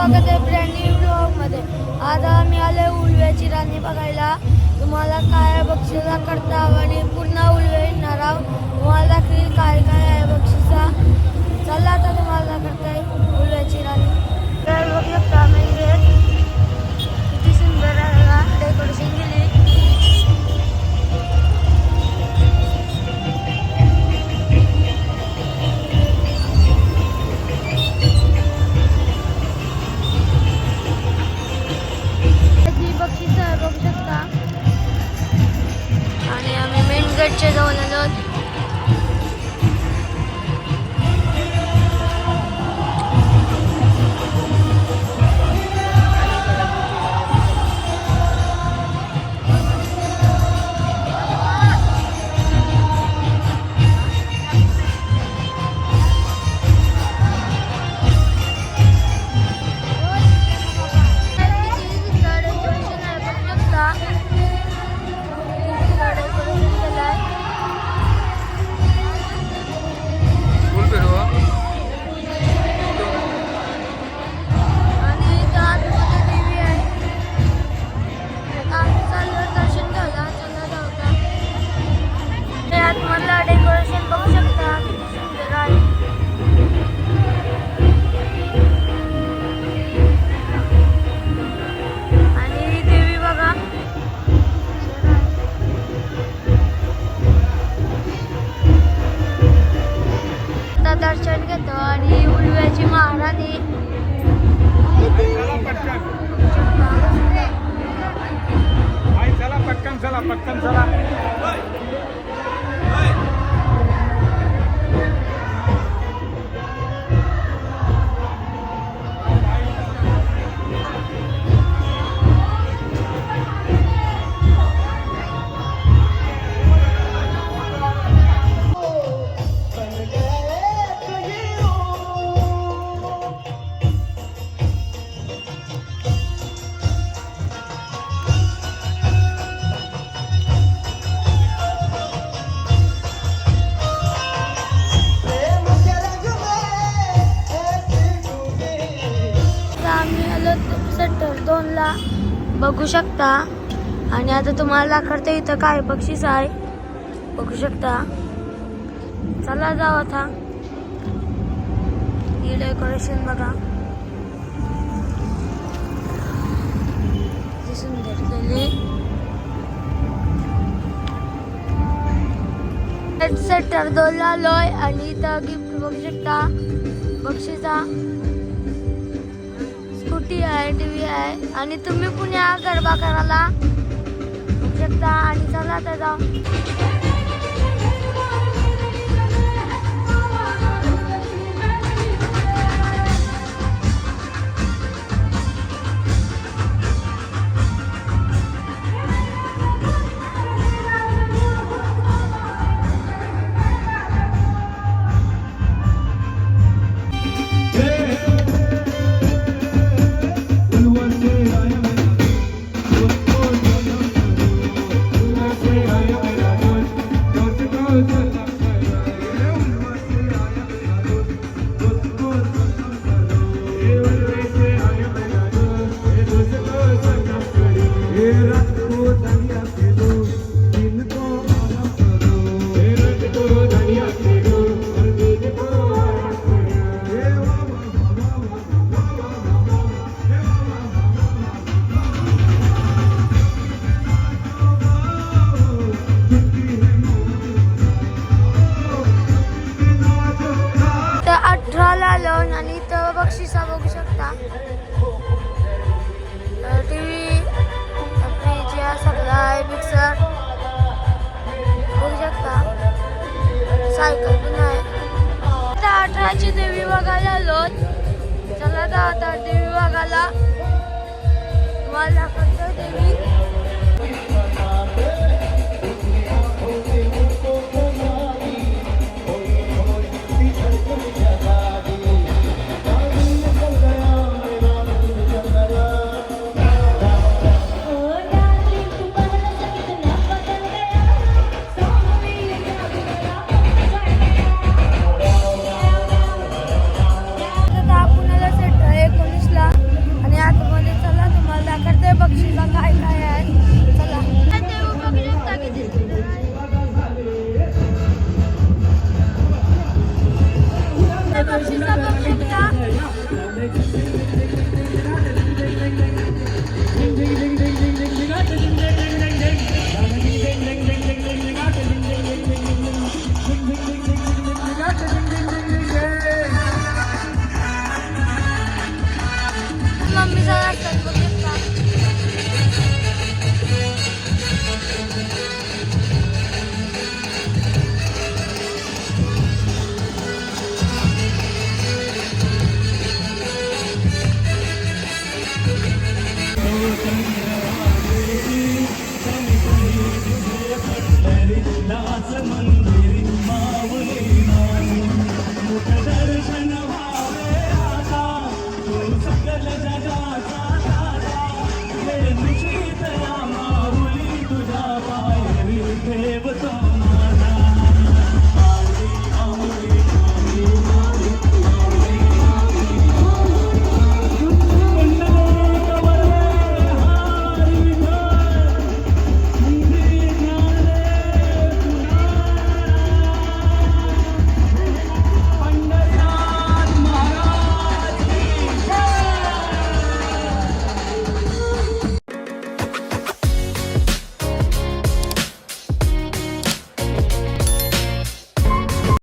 स्वागत आहे brand new ब्लॉगमध्ये आज आम्ही आलो उलव्याची राणी बघायला. तुम्हाला काय बक्षिसा करता आणि पूर्ण उलवे येणार आहोत. तुम्हाला दाखवेल काय काय आहे बक्षिसा. चला आता तुम्हाला करताय उलव्याची राणी बघू शकता आम्ही मेन गेटचे जाऊन आलो डेकोरेशन बघू शकता. आणि आता तुम्हाला दाखवते इथं काय बक्षीस आहे? बघू शकता. चला जाऊ आता. ही डेकोरेशन बघा. किती सुंदर केली सेक्टर आलोय आणि इथं गिफ्ट बघू शकता. बक्षिसा. टी आहे टी व्ही आहे. आणि तुम्ही पुण्या गरबा करायला शकता आणि चला तर जाऊ. सायकल पण आहे अठराची देवी बघायला आलो. चला आता आता देवी बघायला. मला फक्त देवी